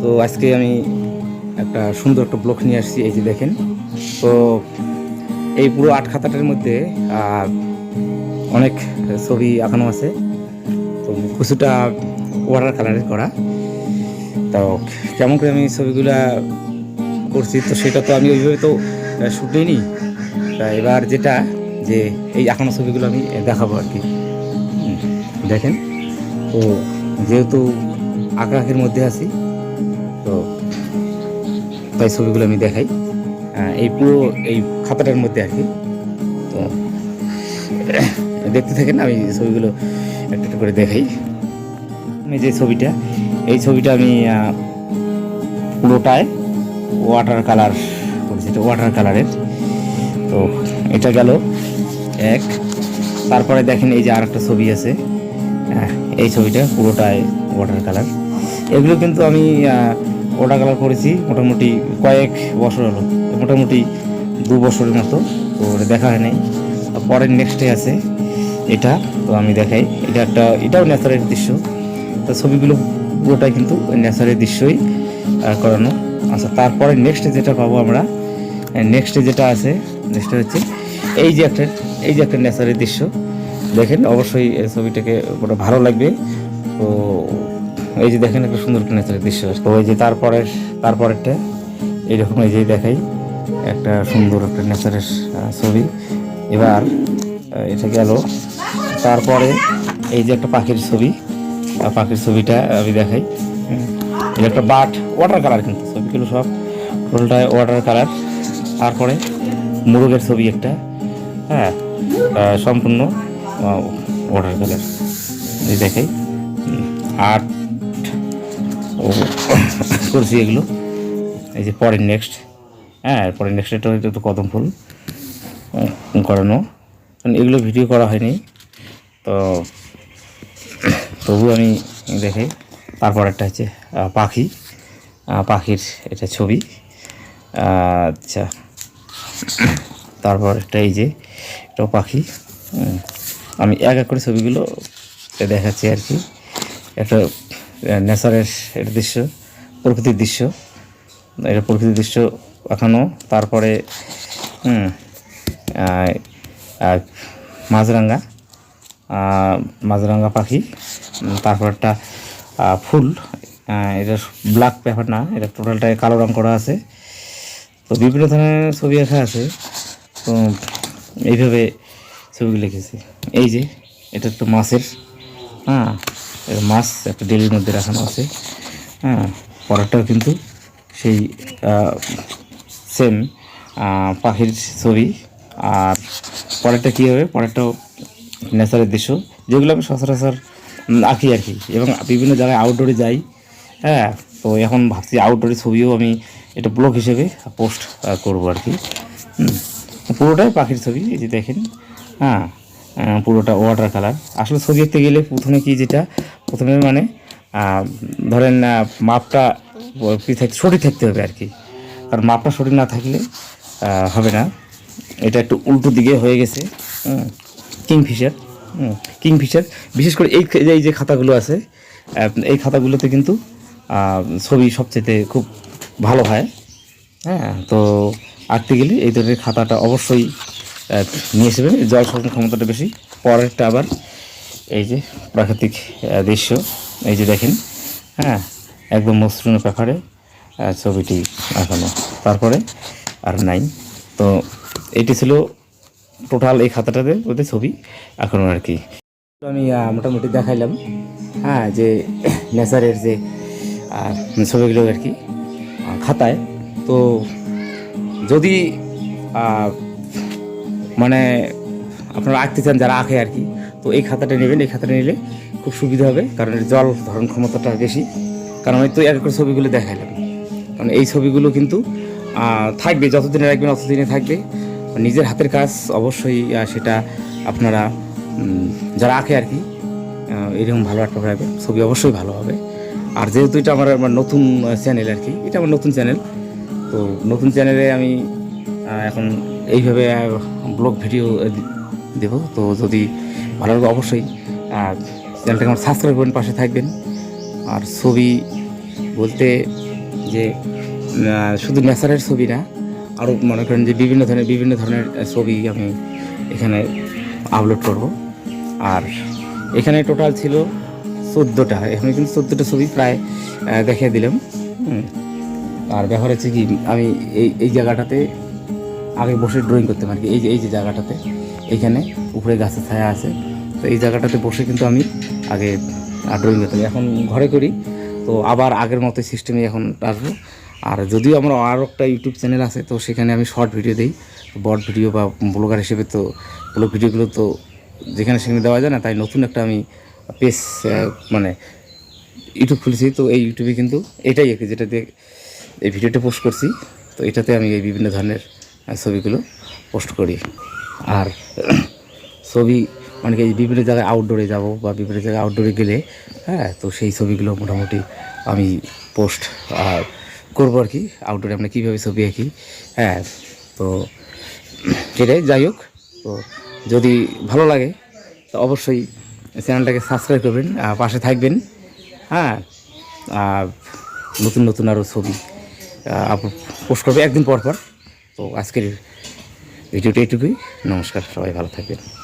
তো আজকে আমি একটা সুন্দর একটা ব্লক নিয়ে আসছি, এই যে দেখেন। তো এই পুরো আট খাতাটার মধ্যে অনেক ছবি আঁকানো আছে। তো কিছুটা ওয়াটার কালারের করা। তো কেমন করে আমি ছবিগুলা করছি, তো সেটা তো আমি ওইভাবে তো শুট নিইনি তা এবার যেটা, যে এই আঁকানো ছবিগুলো আমি দেখাবো আর কি। দেখেন। তো যেহেতু আঁকাআঁকির মধ্যে আছি। তো তাই ছবিগুলো আমি দেখাই। আহ, এই পুরো এই খাতাটার মধ্যে আর কি। তো দেখতে থাকেন আমি ছবিগুলো একটা একটা করে দেখাই। আমি যে ছবিটা এই ছবিটা আমি পুরোটায় ওয়াটার কালার করেছি এটা ওয়াটার কালারের তো এটা গেল এক। তারপরে দেখেন এই যে আর একটা ছবি আছে। হ্যাঁ, এই ছবিটা পুরোটাই ওয়াটার কালার এগুলো কিন্তু আমি ওটা কালার করেছি মোটামুটি কয়েক বছর হলো, মোটামুটি দু বছরের মতো, তো ওটা দেখা হয় নাই। পরের নেক্সটে আছে এটা, তো আমি দেখাই। এটা একটা, এটাও ন্যাচারাল দৃশ্য। তো ছবিগুলো পুরোটাই কিন্তু ন্যাচারাল দৃশ্যই করানো। আচ্ছা তারপরে নেক্সটে যেটা পাবো আমরা নেক্সটে যেটা আছে নেক্সটে হচ্ছে এই যে একটা, এই যে একটা ন্যাচারাল দৃশ্য। দেখেন, অবশ্যই ছবিটাকে পুরো ভালো লাগবে। তো এই যে দেখেন একটা সুন্দর ন্যাচারাল দৃশ্য তো এই যে তারপরের তারপরেরটা, এইরকম এই যে দেখাই, একটা সুন্দর একটা ন্যাচারাল ছবি। এবার এটা গেল। তারপরে এই যে একটা পাখির ছবি পাখির ছবিটা আমি দেখাই। এটা একটা বাট ওয়াটার কালার কিন্তু, ছবিগুলো সব টোটালটাই ওয়াটার কালার তারপরে মুরগের ছবি একটা হ্যাঁ সম্পূর্ণ ওয়াটার কালার এই দেখাই। ও করছি এগুলো। এই যে পরের নেক্সট হ্যাঁ পরের নেক্সট এটা হচ্ছে একটু কদম ফুল করানো। কারণ এগুলো ভিডিও করা হয়নি। তো তবু আমি দেখে, তারপর একটা হচ্ছে পাখি। পাখির এটা ছবি। আচ্ছা। তারপর একটা এই যে, এটাও পাখি। আমি এক এক করে ছবিগুলো দেখাচ্ছি আর কি। একটা নেচারের একটা দৃশ্য, প্রকৃতির দৃশ্য। এটা প্রকৃতির দৃশ্য এখনও তারপরে মাছরাঙা মাছরাঙা পাখি তারপর একটা ফুল এটা ব্ল্যাক পেপার না, এটা টোটালটাই কালো রং করা আছে। তো বিভিন্ন ধরনের ছবি আঁকা আছে। তো এইভাবে ছবিগুলো লিখেছি। এই যে, এটা একটা মাছের হ্যাঁ এটা মাছ একটা ডেলির মধ্যে রাখানো আছে। হ্যাঁ পরেরটাও কিন্তু সেই সেম পাখির ছবি। আর পরেরটা কী হবে? পরেরটাও ন্যাচারের দৃশ্য। যেগুলো আমি সচরাচর আঁকি আর কি। এবং বিভিন্ন জায়গায় আউটডোরে যাই হ্যাঁ তো এখন ভাবছি আউটডোরে ছবিও আমি এটা ব্লগ হিসেবে পোস্ট করব আর কি। পুরোটাই পাখির ছবি, এই যে দেখেন। হ্যাঁ পুরোটা ওয়াটার কালার আসলে ছবি আঁকতে গেলে প্রথমে কি যেটা প্রথমে মানে ধরেন মাপটা কি থাকতে সঠিক থাকতে হবে আর কি। কারণ মাপটা সঠিক না থাকলে হবে না। এটা একটু উল্টো দিকে হয়ে গেছে কিংফিশার কিংফিশার। বিশেষ করে এই এই যে খাতাগুলো আছে এই খাতাগুলোতে কিন্তু ছবি সবচেয়ে খুব ভালো হয় হ্যাঁ তো আঁকতে গেলে এই ধরনের খাতাটা অবশ্যই নিয়ে আসবেন জল শোষণ ক্ষমতাটা বেশি, পরেরটা আবার এই যে প্রাকৃতিক দৃশ্য, এই যে দেখেন হ্যাঁ একদম মসৃণ পেপারে ছবিটি আঁকানো। তারপরে আর নাই। তো এটি ছিল টোটাল এই খাতাটাতে ওদের ছবি আঁকানো আর কি। আমি মোটামুটি দেখাইলাম হ্যাঁ যে নেচারের যে ছবিগুলো আর কি খাতায়। তো যদি মানে আপনারা আঁকতে চান যারা আঁকে আর কি, তো এই খাতাটা নেবেন, এই খাতাটা নিলে খুব সুবিধা হবে, কারণ জল ধারণ ক্ষমতাটা বেশি। কারণ আমি তো এক এক করে ছবিগুলো দেখাইলাম। কারণ এই ছবিগুলো কিন্তু থাকবে, যতদিনে রাখবেন ততদিনে থাকবে। নিজের হাতের কাজ অবশ্যই সেটা আপনারা যারা আঁকে আর কি এরকম ভালো একটা হবে ছবি অবশ্যই ভালো হবে। আর যেহেতু এটা আমার আমার নতুন চ্যানেল আর কি, এটা আমার নতুন চ্যানেল, তো নতুন চ্যানেলে আমি এখন এইভাবে ব্লগ ভিডিও দেব। তো যদি ভালো লাগে অবশ্যই চ্যানেলটাকে আমার সাবস্ক্রাইব করবেন পাশে থাকবেন। আর ছবি বলতে যে শুধু ন্যাচারের ছবি না আরও মনে করেন যে বিভিন্ন ধরনের বিভিন্ন ধরনের ছবি আমি এখানে আপলোড করব। আর এখানে টোটাল ছিল চোদ্দোটা। এখানে কিন্তু চোদ্দোটা ছবি প্রায় দেখিয়ে দিলাম। আর ব্যাপার হচ্ছে কি, আমি এই এই জায়গাটাতে আগে বসে ড্রয়িং করতাম আর কি, এই যে এই যে জায়গাটাতে। এইখানে উপরে গাছের ছায়া আছে। তো এই জায়গাটাতে বসে কিন্তু আমি আগে ড্রয়িং করতাম। এখন ঘরে করি, তো আবার আগের মতো সিস্টেমে এখন আসব। আর যদিও আমার আরও একটা ইউটিউব চ্যানেল আছে, তো সেখানে আমি শর্ট ভিডিও দিই। বড় ভিডিও বা ব্লগার হিসেবে তো, ব্লগ ভিডিওগুলো তো যেখানে সেখানে দেওয়া যায় না, তাই নতুন একটা আমি পেজ মানে ইউটিউব খুলেছি। তো এই ইউটিউবে কিন্তু এটাই আর কি যেটা দিয়ে এই ভিডিওটা পোস্ট করছি। তো এটাতে আমি এই বিভিন্ন ধরনের ছবিগুলো পোস্ট করি। আর ছবি মানে কি, বিভিন্ন জায়গায় আউটডোরে যাব বা বিভিন্ন জায়গায় আউটডোরে গেলে হ্যাঁ তো সেই ছবিগুলো মোটামুটি আমি পোস্ট আর করব আর কি আউটডোরে আমরা কীভাবে ছবি আঁকি হ্যাঁ তো সেটাই, যাই হোক, তো যদি ভালো লাগে, তো অবশ্যই চ্যানেলটাকে সাবস্ক্রাইব করবেন পাশে থাকবেন হ্যাঁ আর নতুন নতুন আরও ছবি পোস্ট করবে একদিন পর পর, তো আজকের ভিডিওটা এটুকুই নমস্কার সবাই ভালো থাকবেন।